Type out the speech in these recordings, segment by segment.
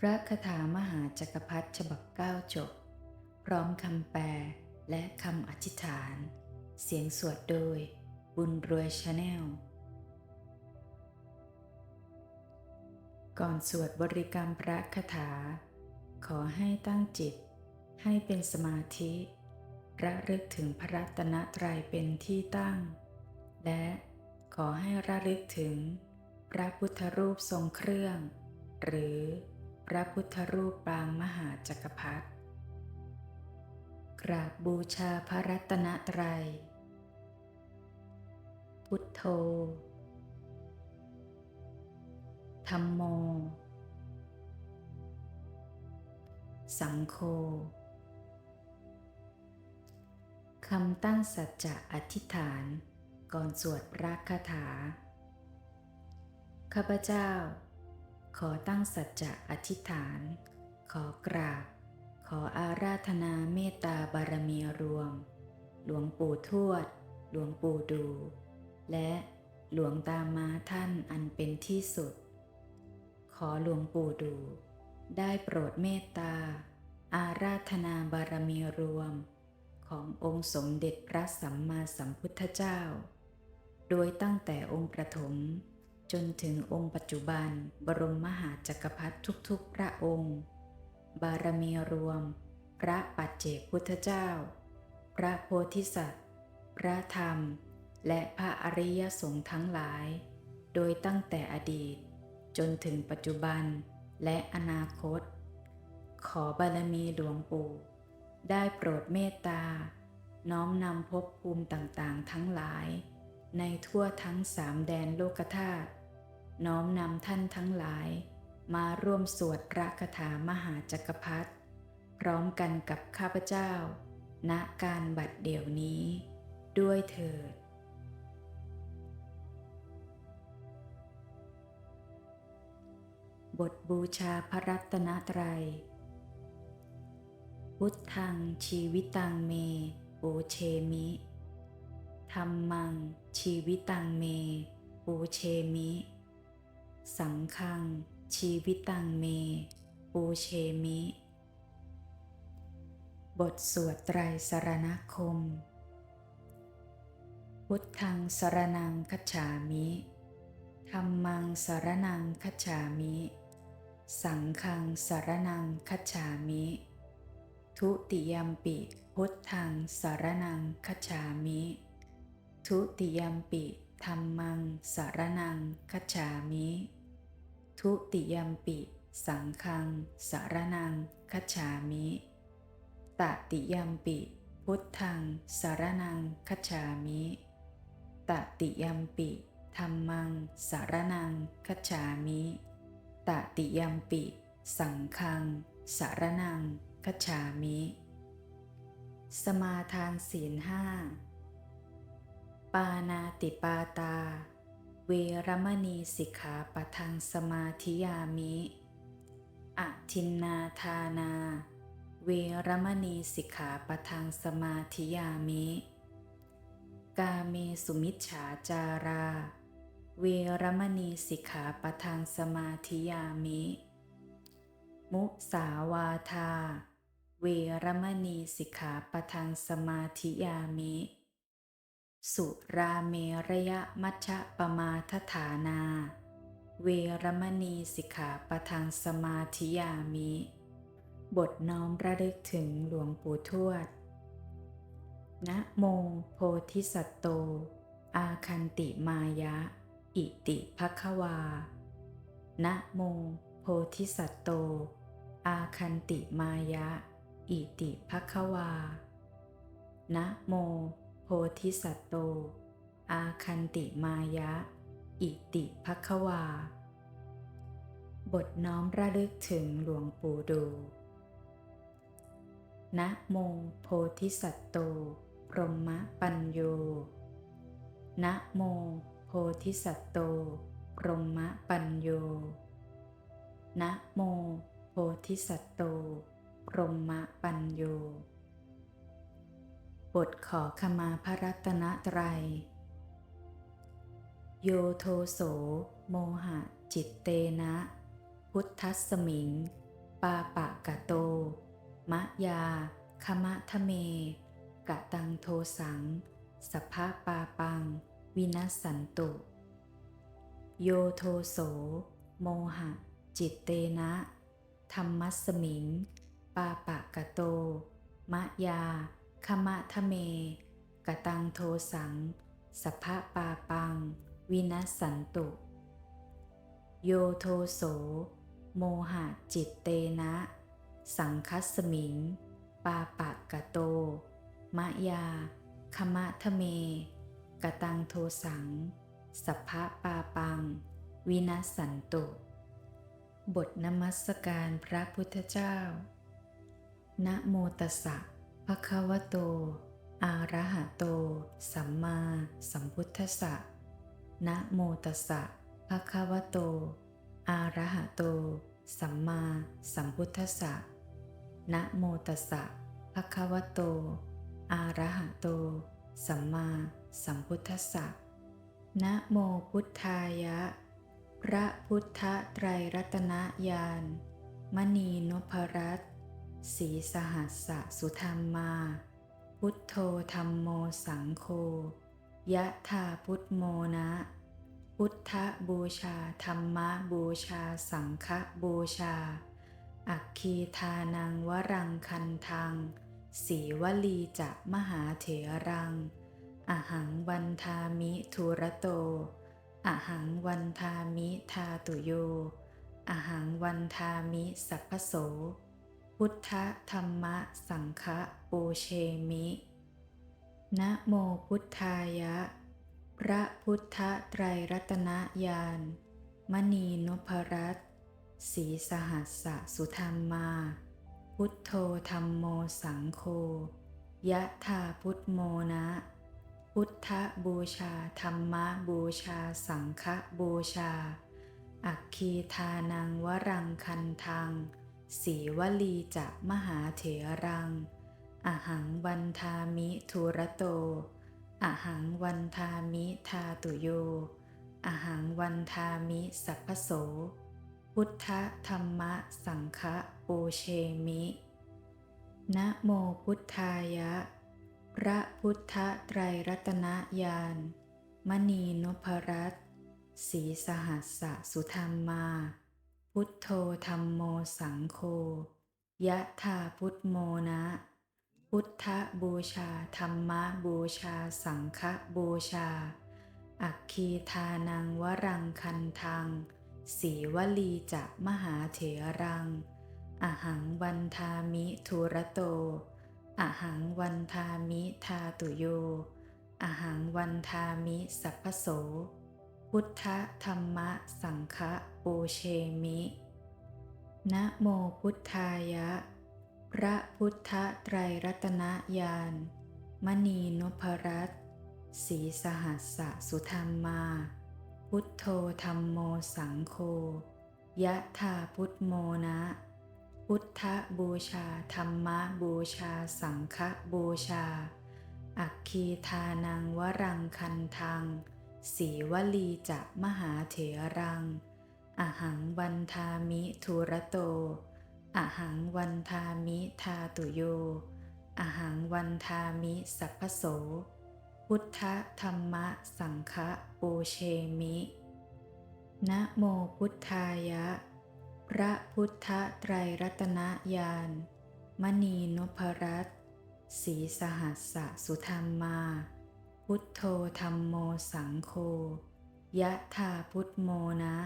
พระคาถามหาจักรพรรดิฉบับเก้าจบ พร้อมคำแปลและคำอธิษฐาน เสียงสวดโดย บุญรวยชาแนล ก่อนสวดบริกรรมพระคาถา ขอให้ตั้งจิต ให้เป็นสมาธิระลึกถึงพระรัตนตรัยเป็นที่ตั้ง และขอให้ระลึกถึง พระพุทธรูปทรงเครื่อง หรือ พระพุทธรูปปางมหาจักรพรรดิกราบบูชาพระรัตนตรัย พุทโธ ธรรมโม สังโฆคำตั้งสัจจะอธิษฐานก่อนสวดพระคาถา ข้าพเจ้า ขอตั้งสัจจะอธิษฐาน ขอกราบ ขออาราธนาเมตตาบารมีรวม หลวงปู่ทวด หลวงปู่ดู และหลวงตามาท่านอันเป็นที่สุด ขอหลวงปู่ดู ได้โปรดเมตตา อาราธนาบารมีรวม ขององค์สมเด็จพระสัมมาสัมพุทธเจ้า โดยตั้งแต่องค์ประถม จนถึงองค์ปัจจุบันบรมมหาจักรพรรดิทุกๆ พระองค์ บารมีรวม พระปัจเจกพุทธเจ้า พระโพธิสัตว์ พระธรรม และพระอริยสงฆ์ทั้งหลาย โดยตั้งแต่อดีต จนถึงปัจจุบันและอนาคต ขอบารมีหลวงปู่ได้โปรดเมตตา น้อมนำภพภูมิต่างๆ ทั้งหลาย ในทั่วทั้งสามแดนโลกธาตุน้อมนำท่านทั้งหลาย มาร่วมสวดพระคาถามหาจักรพรรดิพร้อมกันกับข้าพเจ้า ณการบัดเดี๋ยวนี้ ด้วยเถิดบทบูชาพระรัตนตรัย พุทธังชีวิตังเมปูเชมิ ธรรมัง ชีวิตังเม ปูเชมิ สังฆัง ชีวิตังเม ปูเชมิ บทสวดไตรสรณคม พุทธังสรนังคัจฉามิธรรมังสรนังคัจฉามิ สังฆังสรนังคัจฉามิ ทุติยมปิพุทธังสารนังคัจฉามิ ทุติยมปิธรรมังสารนังคัจฉามิ ทุติยมปิ สังฆังสารนังคัจฉามิตติยมปิ พุทธังสารนังคัจฉามิตติยมปิธรรมังสารนังคัจฉามิตติยมปิ สังฆังสารนังคัจฉามิ สมาทานศีลห้า ปานาติปาตา เวรมณีสิกขาปะทังสมาธิยามิ อทินนาทานา เวรมณีสิกขาปะทังสมาธิยามิ กาเมสุมิจฉาจารา เวรมณีสิกขาปะทังสมาธิยามิ มุสาวาทา เวรมณีสิกขาปะทังสมาธิยามิ สุราเมระยะมัชฌะปมาทฐานา เวรมณีสิกขาปะทังสมาธิยามิ บทน้อมระลึกถึงหลวงปู่ทวด นะโมโพธิสัตโต อาคันติมายะ อิติภควา นะโมโพธิสัตโต อาคันติมายะ อิติภควา นะโม โพธิสัตโต อาคันติมายะ อิติภควา บทน้อมระลึกถึงหลวงปู่ดู นะโมโพธิสัตโต พรหมปัญโย นะโมโพธิสัตโต พรหมปัญโย นะโมโพธิสัตโต พรหมปัญโย บทขอขมาพระรัตนตรัย โยโทโส โมหะ จิตเตนะ พุทธัสสมิง ปาปะกะโต มะยาคมะทะเม กะตังโทสัง สภาปาปัง วินัสสันตุ โยโทโส โมหะ จิตเตนะ ธรรมัสมิง ปาปะกะโต มะยา คมะทะเมกะตังโทสังสภาปาปัง วินัสสันตุ โยโทโส โมหะจิตเตนะ สังคัสมิง ปาปะกะโต มะยาคมะทะเมกะตังโทสัง สัพพะปาปัง วินัสสันตุ บทนมัสการพระพุทธเจ้า นะโมตัสสะ ภควโตอะระหะโต สัมมาสัมพุทธัสสะ นะโมตัสสะภควโตอะระหะโต สัมมาสัมพุทธัสสะ นะโมตัสสะภควโตอะระหะโต สัมมาสัมพุทธัสสะ นะโมพุทธายะ พระพุทธไตรรัตนญาณ มณีนพรัตน์ ศรีสหัสสะสุธรรมมา พุทโธธรรมโมสังโฆยะธาพุทโมนะ พุทธบูชาธรรมบูชาสังฆบูชา อัคคีทานังวรังคันทัง สีวลีจะมหาเถรัง อหังวันทามิทุระโต อหังวันทามิทาตุโย อหังวันทามิสัพพโส พุทธธรรมะสังฆปูเชมิ นะโมพุทธายะ พระพุทธไตรรัตนญาณมณีนพรัตน์สีสหัสสะสุธรรมมา พุทโธธรรมโมสังโฆยะธาพุทโมนะ พุทธบูชาธรรมบูชาสังฆบูชา อัคคีทานังวรังคันทัง สีวลีจะมหาเถรัง อหังวันทามิทุระโต อหังวันทามิทาตุโย อหังวันทามิสัพพโส พุทธธรรมะสังฆปูเชมิ นะโมพุทธายะ พระพุทธไตรรัตนญาณ มณีนพรัตน์ศรีสหัสสะสุธรรมมา พุทโธธรรมโมสังโฆยะธาพุทโมนะ พุทธบูชาธรรมบูชาสังฆบูชา อัคคีทานังวรังคันทังสีวลีจะมหาเถรัง อหังวันทามิทุระโต อหังวันทามิทาตุโย อหังวันทามิสัพพโส พุทธธรรมะสังฆ ปูเชมิ นะโมพุทธายะ พระพุทธไตรรัตนญาณมณีนพรัตน์สีสหัสสะสุธรรมา พุทโธธรรมโมสังโฆยะธาพุทโมนะ พุทธบูชาธรรมบูชาสังฆบูชา อัคคีทานังวรังคันทังสีวลีจะมหาเถรัง อหังวันทามิทุระโต อหังวันทามิทาตุโย อหังวันทามิสัพพโส พุทธธรรมะสังฆปูเชมิ นะโมพุทธายะ พระพุทธไตรรัตนญาณ มณีนพรัตน์ศรีสหัสสะสุธรรมมา พุทโธธรรมโมสังโฆยะธาพุทโมนะ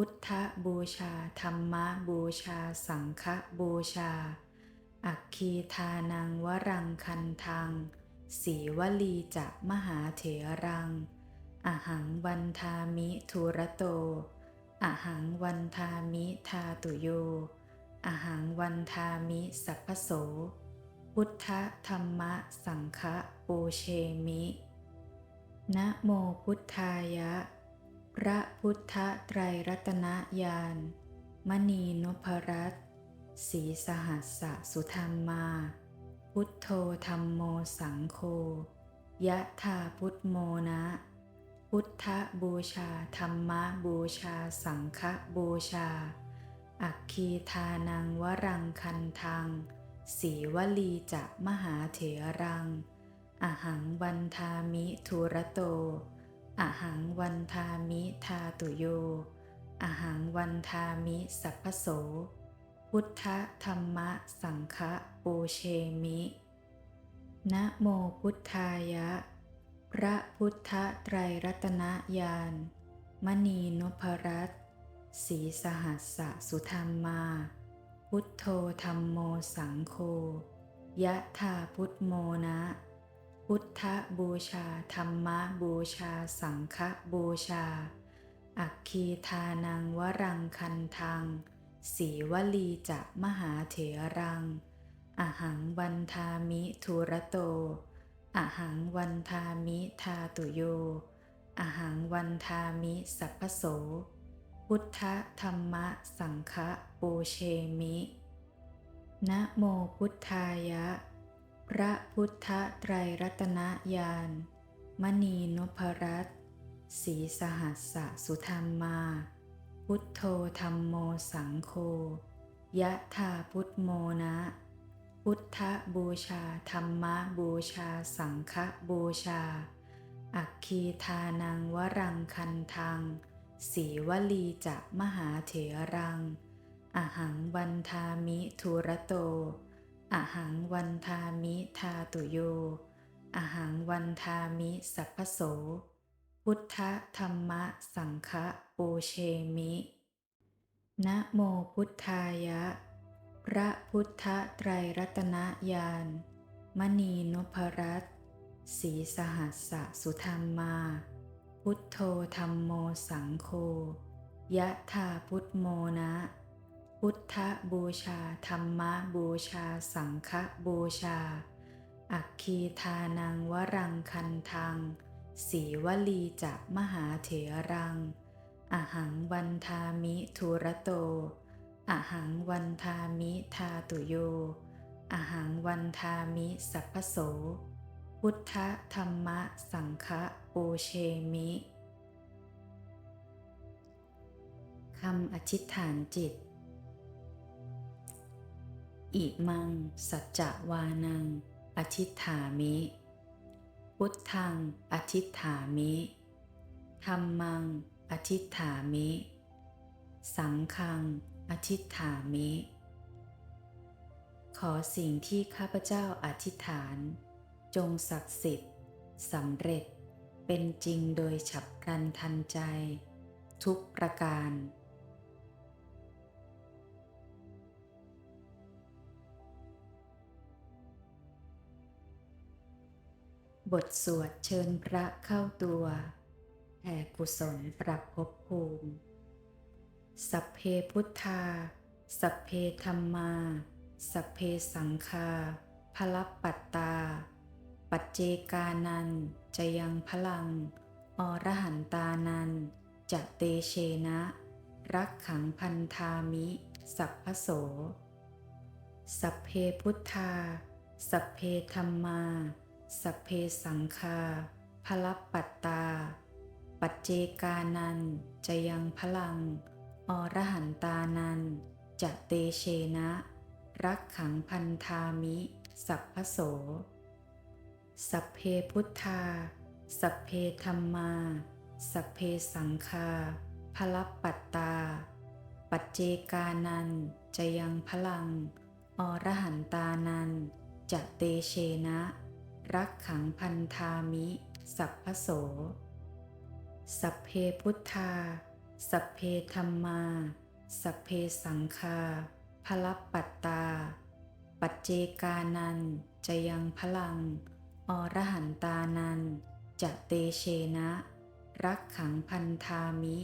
พุทธบูชา ธรรมบูชา สังฆบูชา อัคคีทานังวรังคันทัง สีวลีจะมหาเถรัง อหังวันทามิทุระโต อหังวันทามิทาตุโย อหังวันทามิสัพพโส พุทธธรรมสังฆปูเชมิ นะโมพุทธายะ พระพุทธไตรรัตนญาณมณีนพรัตน์สีสหัสสะสุธรรมมา พุทโธธรรมโมสังโฆยะธาพุทโมนะ พุทธบูชาธรรมบูชาสังฆบูชา อัคคีทานังวรังคันทัง สีวลีจะมหาเถรัง อหังวันทามิทุระโต อหังวันทามิทาตุโย อหังวันทามิสัพพโส พุทธธรรมะสังฆปูเชมิ นะโมพุทธายะ พระพุทธไตรรัตนญาณ มณีนพรัตน์ศรีสหัสสสุธรรมา พุทโธธรรมโมสังโฆยะธาพุทโมนะ พุทธบูชา ธรรมบูชา สังฆบูชา อัคคีทานังวรังคันทัง สีวลีจะมหาเถรัง อหังวันทามิทุระโต อหังวันทามิทาตุโย อหังวันทามิสัพพโส พุทธธรรมสังฆปูเชมิ นะโมพุทธายะ พระพุทธไตรรัตนญาณมณีนพรัตน์สีสหัสสสุธรรมมา พุทโธธรรมโมสังโฆยะธาพุทโมนะ พุทธบูชาธรรมบูชาสังฆบูชา อัคคีทานังวรังคันทังสีวลีจะมหาเถรัง อหังวันทามิทุระโต อหังวันทามิทาตุโย อหังวันทามิสัพพโส พุทธธรรมสังฆปูเชมิ นะโมพุทธายะ พระพุทธไตรรัตนญาณ มณีนพรัตน์ศรีสหัสสะสุธรรมมา พุทโธธรรมโมสังโฆยะธาพุทโมนะ พุทธบูชา ธรรมบูชา สังฆบูชา อัคคีทานังวรังคันทัง สีวลีจะมหาเถรัง อหังวันทามิทุระโต อหังวันทามิทาตุโย อหังวันทามิสัพพโส พุทธธรรมสังฆปูเชมิคำอธิษฐานจิต อิมัง สัจจวานัง อธิฐามิ พุทธัง อธิฐามิธรรมัง อธิฐามิ สังฆัง อธิฐามิ ขอสิ่งที่ข้าพเจ้าอธิษฐาน จงศักดิ์สิทธิ์สำเร็จเป็นจริงโดยฉับพลันทันใจ ทุกประการ บทสวดเชิญพระเข้าตัวแผ่กุศลปรับภพภูมิ สัพเพพุทธา สัพเพธรรมา สัพเพสังฆาพลัปัตตา ปัจเจกานันจะยังพลัง อรหันตานันจะเตเชนะ รักขังพันธามิ สัพพโส สัพเพพุทธา สัพเพธรรมา สัพเพสังฆาพลัปัตตา ปัจเจกานันจะยังพลัง อรหันตานันจะเตเชนะ รักขังพันธามิ สัพพโส สัพเพพุทธา สัพเพธรรมา สัพเพสังฆาพลัปัตตา ปัจเจกานันจะยังพลัง อรหันตานันจะเตเชนะ รักขังพันธามิ สัพพโส สัพเพพุทธา สัพเพธรรมา สัพเพสังฆาพลัปัตตา ปัจเจกานันจะยังพลัง อรหันตานันจะเตเชนะ รักขังพันธามิ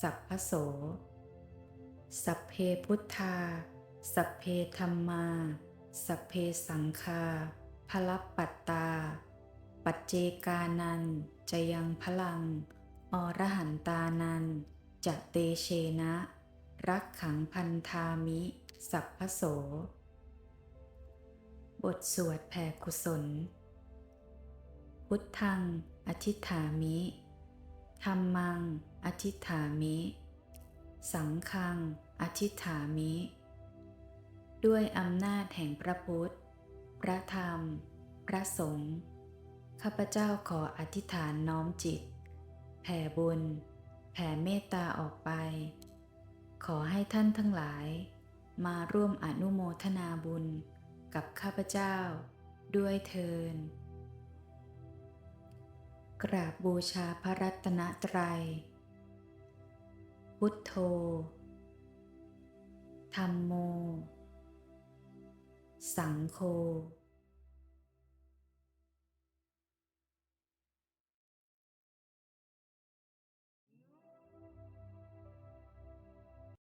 สัพพโส สัพเพพุทธา สัพเพธรรมา สัพเพสังฆา พลับปัตตา ปัจเจกานันจะยังพลัง อรหันตานันจะเตเชนะ รักขังพันธามิ สัพพโส บทสวดแผ่กุศล พุทธัง อธิฐามิธรรมัง อธิฐามิ สังฆัง อธิฐามิ ด้วยอำนาจแห่งพระพุทธ พระธรรม พระสงฆ์ข้าพเจ้าขออธิษฐานน้อมจิต แผ่บุญ แผ่เมตตาออกไป ขอให้ท่านทั้งหลาย มาร่วมอนุโมทนาบุญกับข้าพเจ้า ด้วยเทินกราบบูชาพระรัตนตรัย พุทโธ ธรรมโม สังโฆ